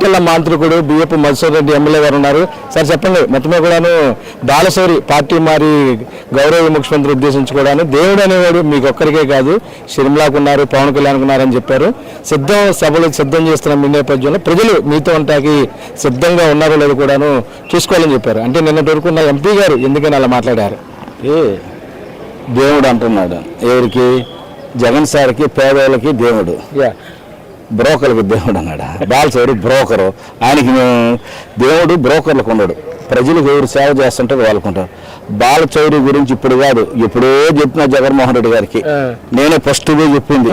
మాటల మాంత్రికుడు బియ్యపు మధుసూర్ రెడ్డి ఎమ్మెల్యే గారు ఉన్నారు. సార్ చెప్పండి మొత్తమే కూడాను బాలసౌరి పార్టీ మారి గౌరవ ముఖ్యమంత్రి ఉద్దేశించి కూడాను దేవుడు అనేవాడు మీకు ఒక్కరికే కాదు షర్మిలాకు ఉన్నారు పవన్ కళ్యాణ్ ఉన్నారని చెప్పారు. సిద్ధం సభలు సిద్ధం చేస్తున్న మీ నేపథ్యంలో ప్రజలు మీతో ఉంటాకి సిద్ధంగా ఉన్నారో లేదో కూడాను చూసుకోవాలని చెప్పారు. అంటే నిన్నటి వరకు ఉన్న ఎంపీ గారు ఎందుకని అలా మాట్లాడారు? ఏ దేవుడు అంటున్నాడు. ఎవరికి? జగన్ సార్కి పేదవాళ్ళకి దేవుడు. బ్రోకర్లకు దేవుడు అన్నాడు? బాలచౌరి బ్రోకరు. ఆయనకి మేము దేవుడు బ్రోకర్లకు ఉన్నాడు ప్రజలకు ఎవరు సేవ చేస్తుంటారు వాళ్ళకు ఉంటారు బాలచౌరి గురించి ఇప్పుడు కాదు. ఎప్పుడో చెప్పిన జగన్మోహన్ రెడ్డి గారికి. నేనే ఫస్ట్ పోయి చెప్పింది.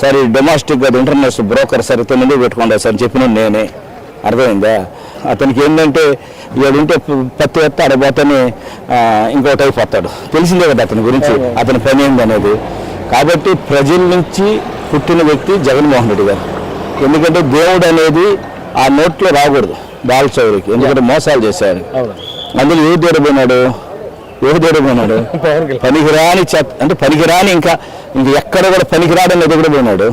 సరే డొమెస్టిక్ కాదు ఇంటర్నేషనల్ బ్రోకర్ సరే తొమ్మిది పెట్టుకోండి సార్? చెప్పిన నేనే. అర్థమైందా? అతనికి ఏంటంటే ఉంటే పత్తి ఎత్తే అడబోతని ఇంకోటి అయిపోతాడు తెలిసిందే కదా అతని గురించి. అతని పని ఏంది అనేది కాబట్టి ప్రజల నుంచి పుట్టిన వ్యక్తి జగన్మోహన్ రెడ్డి గారు. ఎందుకంటే దేవుడు అనేది ఆ నోట్లో రాకూడదు బాలచౌరికి ఎందుకంటే మోసాలు చేశారు అందులో ఏ దేవుడు పోయినాడు? ఏ దేవుడు పోయినాడు? పనికిరాని చెత్త అంటే పనికిరాని ఇంకా ఇంక ఎక్కడ కూడా పనికిరాడని ఎదుగుడు పోయినాడు.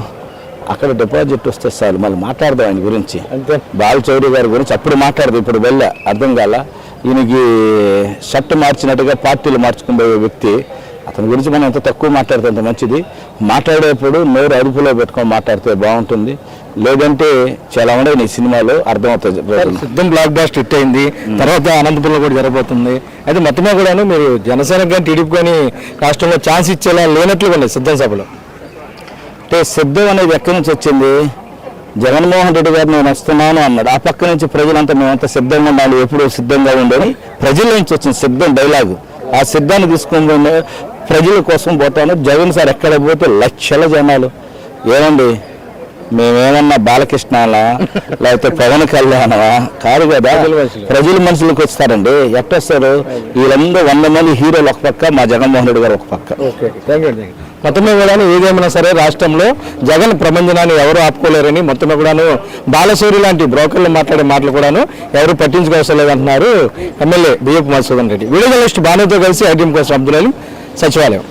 అక్కడ డిపాజిట్ వస్తే చాలు మళ్ళీ మాట్లాడదాం ఆయన గురించి. బాలచౌరి గారి గురించి అప్పుడు మాట్లాడదు ఇప్పుడు వెళ్ళ అర్థం కాల. ఈయనకి షర్ట్ మార్చినట్టుగా పార్టీలు మార్చుకునే వ్యక్తి. అతని గురించి మనం ఎంత తక్కువ మాట్లాడితే అంత మంచిది. మాట్లాడేప్పుడు నోరు అదుపులో పెట్టుకొని మాట్లాడితే బాగుంటుంది. లేదంటే చాలా ఉన్నాయి నీ సినిమాలో అర్థమవుతుంది. సిద్ధం బ్లాక్ బాస్ట్ హిట్ అయింది తర్వాత అనంతపురంలో కూడా జరగబోతుంది. అయితే మొత్తమే కూడాను మీరు జనసేన కానీ టీడీపీ కానీ రాష్ట్రంలో ఛాన్స్ ఇచ్చేలా లేనట్లుగా ఉన్నాయి సిద్ధం సభలో. అంటే సిద్ధం అనేది ఎక్కడి నుంచి వచ్చింది? జగన్మోహన్ రెడ్డి గారు నేను వస్తున్నాను అన్నాడు. ఆ పక్క నుంచి ప్రజలంతా మేమంతా సిద్ధంగా ఉండాలి ఎప్పుడూ సిద్ధంగా ఉండని ప్రజల నుంచి వచ్చింది సిద్ధం డైలాగు. ఆ సిద్ధాన్ని తీసుకొని ప్రజల కోసం పోతాను. జగన్ సార్ ఎక్కడ పోతే లక్షల జనాలు. ఏమండి? మేమేమన్నా బాలకృష్ణలా? లేకపోతే పవన్ కళ్యాణవా కాదు కదా. ప్రజల మనుషులకు వస్తారండి. ఎట్టొస్తారు? వీళ్ళందరూ వంద మంది హీరోలు ఒక పక్క మా జగన్మోహన్ రెడ్డి గారు ఒక పక్క. మొత్తమే కూడాను ఏదేమైనా సరే రాష్ట్రంలో జగన్ ప్రపంచనాన్ని ఎవరు ఆపుకోలేరని మొత్తమే కూడాను బాలసూరి లాంటి బ్రోకర్లు మాట్లాడే మాటలు కూడాను ఎవరు పట్టించుకోవసం లేదంటున్నారు MLA Biyyapu Madhusudan Reddy. Video journalist బానుతో కలిసి ఐటీఎం కోసం అబ్దుల్ అలీం సచివాలయం.